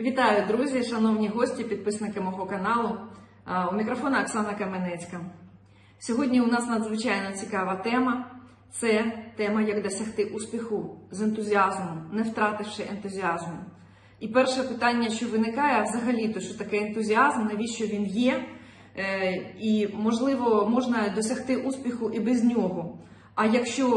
Вітаю, друзі, шановні гості, підписники мого каналу. У мікрофона Оксана Каменецька. Сьогодні у нас надзвичайно цікава тема. Це тема, як досягти успіху з ентузіазмом, не втративши ентузіазму. І перше питання, що виникає, взагалі, то що таке ентузіазм, навіщо він є, Е, і можливо можна досягти успіху і без нього. А якщо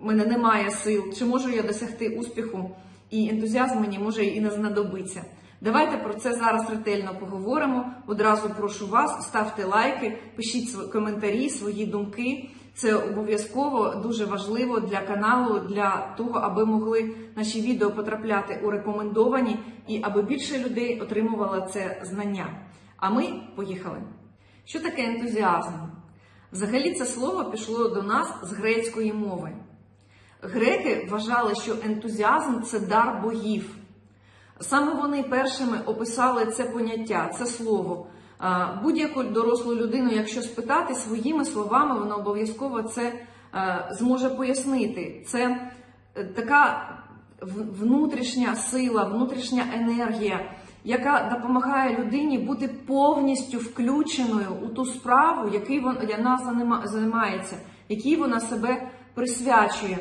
в мене немає сил, чи можу я досягти успіху і ентузіазм мені може і не знадобиться? Давайте про це зараз ретельно поговоримо. Одразу прошу вас, ставте лайки, пишіть коментарі, свої думки. Це обов'язково дуже важливо для каналу, для того, аби могли наші відео потрапляти у рекомендовані і аби більше людей отримувало це знання. А ми поїхали. Що таке ентузіазм? Взагалі це слово пішло до нас з грецької мови. Греки вважали, що ентузіазм це дар богів. Саме вони першими описали це поняття, це слово. Будь-яку дорослу людину, якщо спитати своїми словами, вона обов'язково це е, зможе пояснити. Це е, така внутрішня сила, внутрішня енергія, яка допомагає людині бути повністю включеною у ту справу, якій вона займається, якій вона себе присвячує.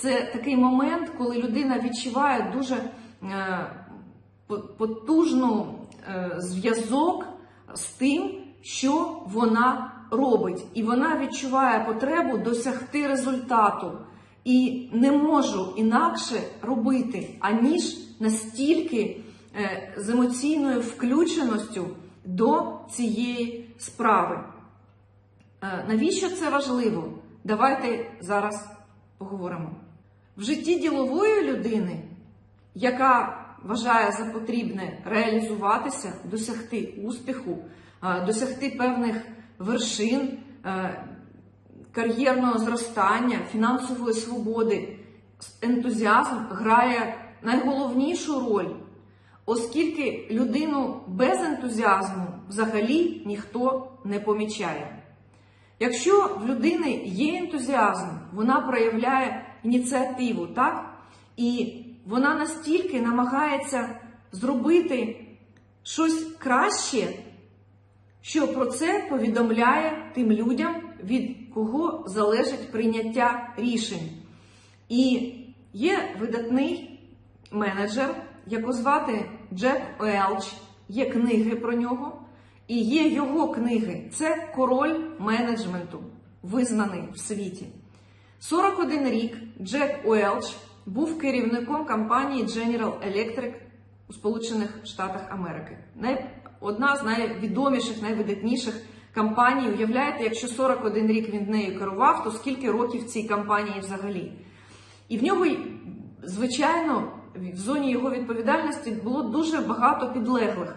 Це такий момент, коли людина відчуває дуже е, потужну е, зв'язок з тим, що вона робить, і вона відчуває потребу досягти результату. І не можу інакше робити, аніж настільки е, з емоційною включеністю до цієї справи. Е, Навіщо це важливо? Давайте зараз поговоримо. В житті ділової людини, яка вважає за потрібне реалізуватися, досягти успіху, е, досягти певних вершин, е, кар'єрного зростання, фінансової свободи, ентузіазм грає найголовнішу роль, оскільки людину без ентузіазму взагалі ніхто не помічає. Якщо в людини є ентузіазм, вона проявляє ініціативу, так? І вона настільки намагається зробити щось краще, що про це повідомляє тим людям, від кого залежить прийняття рішень. І є видатний менеджер, якого звати Джек Уелч, є книги про нього, і є його книги. Це король менеджменту, визнаний в світі. 41 рік Джек Уелч був керівником компанії General Electric у Сполучених Штатах Америки. Одна з найвідоміших, найвидатніших компаній. Уявляєте, якщо 41 рік він нею керував, то скільки років цій компанії взагалі? І в нього, звичайно, в зоні його відповідальності було дуже багато підлеглих.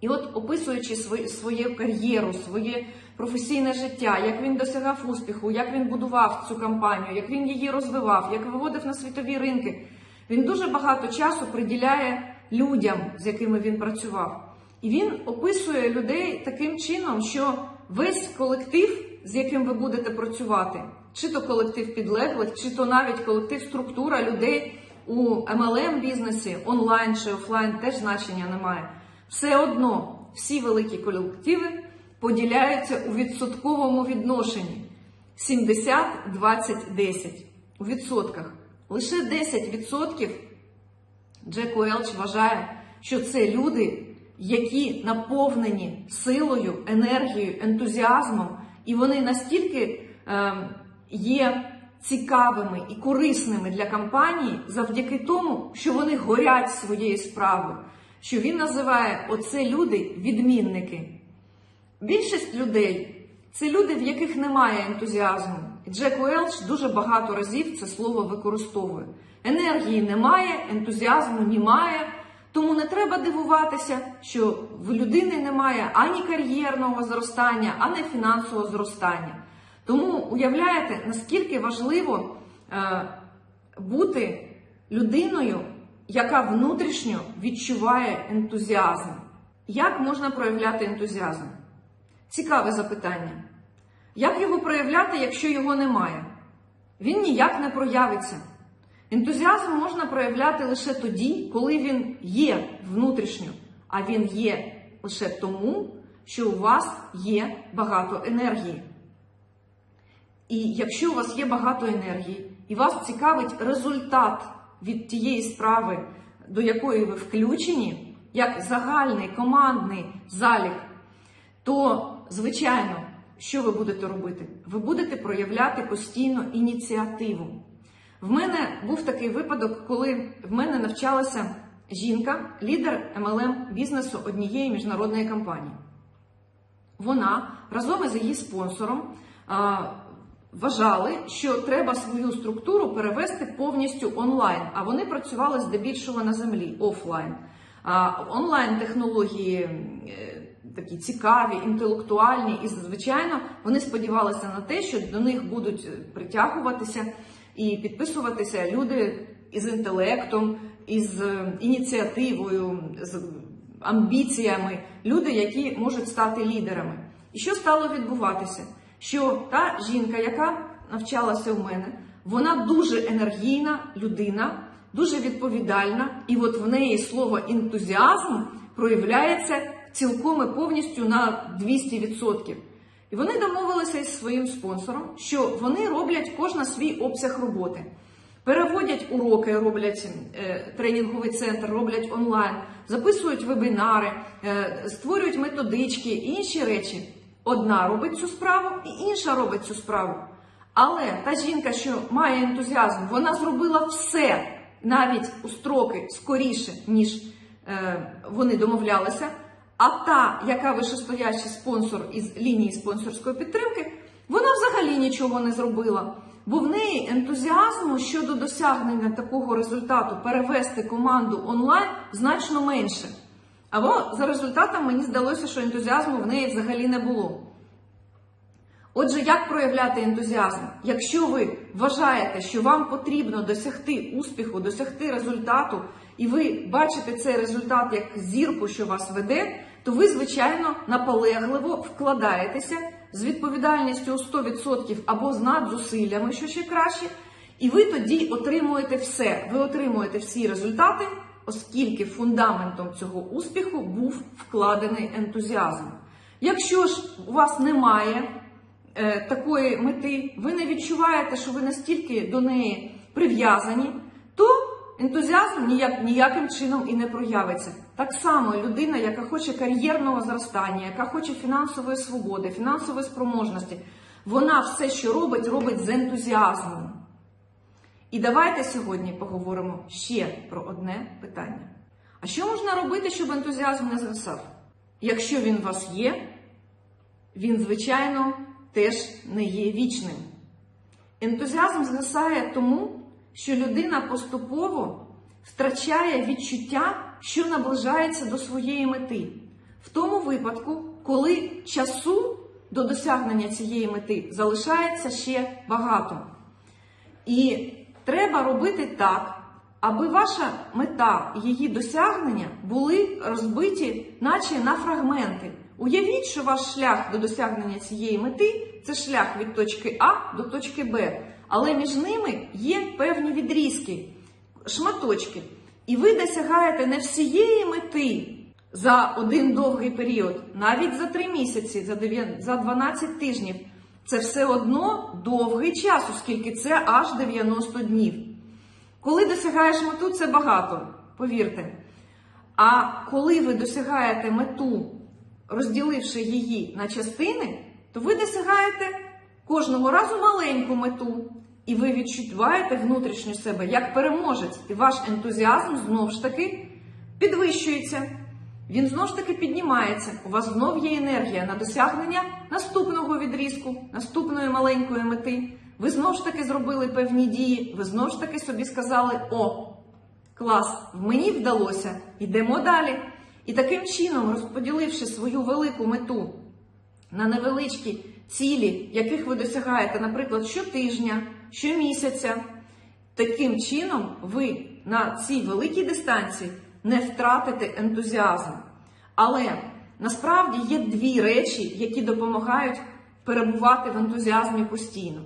І от, описуючи свою, кар'єру, своє професійне життя, як він досягав успіху, як він будував цю компанію, як він її розвивав, як виводив на світові ринки, він дуже багато часу приділяє людям, з якими він працював. І він описує людей таким чином, що весь колектив, з яким ви будете працювати, чи то колектив підлеглих, чи то навіть колектив структура людей у MLM бізнесі, онлайн чи офлайн, теж значення немає. Все одно всі великі колективи поділяються у відсотковому відношенні 70, 20, 10 у відсотках. Лише 10% Джек Уелч вважає, що це люди, які наповнені силою, енергією, ентузіазмом, і вони настільки е, є цікавими і корисними для компанії завдяки тому, що вони горять своєю справою, що він називає оце люди відмінники. Більшість людей це люди, в яких немає ентузіазму. Джек Уелч дуже багато разів це слово використовує. Енергії немає, ентузіазму немає. Тому не треба дивуватися, що в людини немає ані кар'єрного зростання, ані фінансового зростання. Тому уявляєте, наскільки важливо е, бути людиною, яка внутрішньо відчуває ентузіазм. Як можна проявляти ентузіазм? Цікаве запитання. Як його проявляти, якщо його немає? Він ніяк не проявиться. Ентузіазм можна проявляти лише тоді, коли він є внутрішньо, а він є лише тому, що у вас є багато енергії. І якщо у вас є багато енергії, і вас цікавить результат від тієї справи, до якої ви включені, як загальний командний залік, то, звичайно, що ви будете робити? Ви будете проявляти постійно ініціативу. В мене був такий випадок, коли в мене навчалася жінка, лідер MLM бізнесу однієї міжнародної компанії. Вона разом із її спонсором а, вважали, що треба свою структуру перевести повністю онлайн, а вони працювали здебільшого на землі офлайн. А, онлайн технології е, такі цікаві, інтелектуальні, і звичайно вони сподівалися на те, що до них будуть притягуватися і підписуватися люди із інтелектом, із е, ініціативою, з амбіціями, люди, які можуть стати лідерами. І що стало відбуватися? Що та жінка, яка навчалася у мене, вона дуже енергійна людина, дуже відповідальна, і от в неї слово ентузіазм проявляється цілком і повністю на 200%. І вони домовилися із своїм спонсором, що вони роблять кожна свій обсяг роботи. Переводять уроки, роблять е, тренінговий центр, роблять онлайн, записують вебінари, е, створюють методички і інші речі. Одна робить цю справу, і інша робить цю справу. Але та жінка, що має ентузіазм, вона зробила все навіть у строки скоріше, ніж е, вони домовлялися. А та, яка вищестоящий спонсор із лінії спонсорської підтримки, вона взагалі нічого не зробила. Бо в неї ентузіазму щодо досягнення такого результату перевести команду онлайн значно менше. Або за результатом мені здалося, що ентузіазму в неї взагалі не було. Отже, як проявляти ентузіазм? Якщо ви вважаєте, що вам потрібно досягти успіху, досягти результату, і ви бачите цей результат як зірку, що вас веде, то ви, звичайно, наполегливо вкладаєтеся з відповідальністю у 100% або з надзусиллями, що ще краще, і ви тоді отримуєте все. Ви отримуєте всі результати, оскільки фундаментом цього успіху був вкладений ентузіазм. Якщо ж у вас немає е, такої мети, ви не відчуваєте, що ви настільки до неї прив'язані, то ентузіазм ніяк, ніяким чином і не проявиться. Так само людина, яка хоче кар'єрного зростання, яка хоче фінансової свободи, фінансової спроможності, вона все, що робить, робить з ентузіазмом. І давайте сьогодні поговоримо ще про одне питання. А що можна робити, щоб ентузіазм не згасав? Якщо він у вас є, він, звичайно, теж не є вічним. Ентузіазм згасає тому, що людина поступово втрачає відчуття, що наближається до своєї мети. В тому випадку, коли часу до досягнення цієї мети залишається ще багато. І треба робити так, аби ваша мета і її досягнення були розбиті, наче на фрагменти. Уявіть, що ваш шлях до досягнення цієї мети це шлях від точки А до точки Б, але між ними є певні відрізки, шматочки. І ви досягаєте не всієї мети за один довгий період, навіть за 3 місяці, за 12 тижнів. Це все одно довгий час, оскільки це аж 90 днів. Коли досягаєш мету, це багато, повірте. А коли ви досягаєте мету, розділивши її на частини, то ви досягаєте кожного разу маленьку мету. І ви відчуваєте внутрішньо себе як переможець, і ваш ентузіазм знову ж таки підвищується. Він знову ж таки піднімається. У вас знов є енергія на досягнення наступного відрізку, наступної маленької мети. Ви знову ж таки зробили певні дії, ви знову ж таки собі сказали: О, клас, мені вдалося, йдемо далі. І таким чином, розподіливши свою велику мету на невеличкі цілі, яких ви досягаєте, наприклад, щотижня, щомісяця, таким чином ви на цій великій дистанції не втратите ентузіазм. Але насправді є дві речі, які допомагають перебувати в ентузіазмі постійно.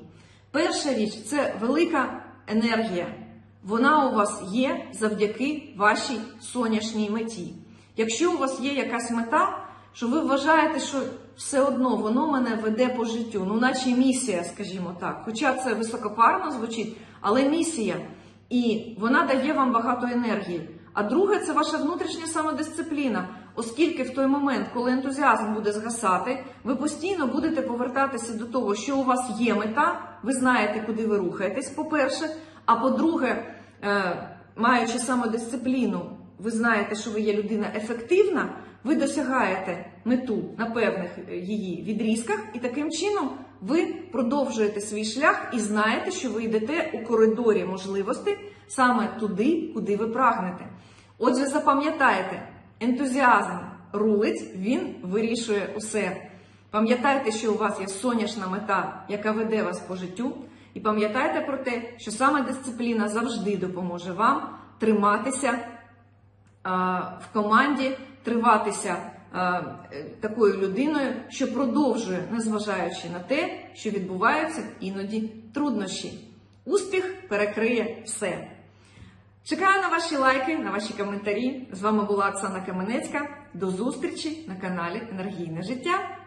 Перша річ це велика енергія. вона у вас є завдяки вашій сонячній меті. Якщо у вас є якась мета, що ви вважаєте, що все одно воно мене веде по життю, ну наче місія, скажімо так. Хоча це високопарно звучить, але місія. І вона дає вам багато енергії. А друге, це ваша внутрішня самодисципліна, оскільки в той момент, коли ентузіазм буде згасати, ви постійно будете повертатися до того, що у вас є мета, ви знаєте, куди ви рухаєтесь, по-перше. А по-друге, е, маючи самодисципліну, ви знаєте, що ви є людина ефективна, ви досягаєте мету на певних е, її відрізках, і таким чином ви продовжуєте свій шлях і знаєте, що ви йдете у коридорі можливостей саме туди, куди ви прагнете. Отже, запам'ятайте, ентузіазм рулить, він вирішує усе. Пам'ятайте, що у вас є сонячна мета, яка веде вас по життю, і пам'ятайте про те, що саме дисципліна завжди допоможе вам триматися а, в команді, триватися а, е, такою людиною, що продовжує, незважаючи на те, що відбуваються іноді труднощі. Успіх перекриє все. Чекаю на ваші лайки, на ваші коментарі. З вами була Оксана Каменецька. До зустрічі на каналі Енергійне життя.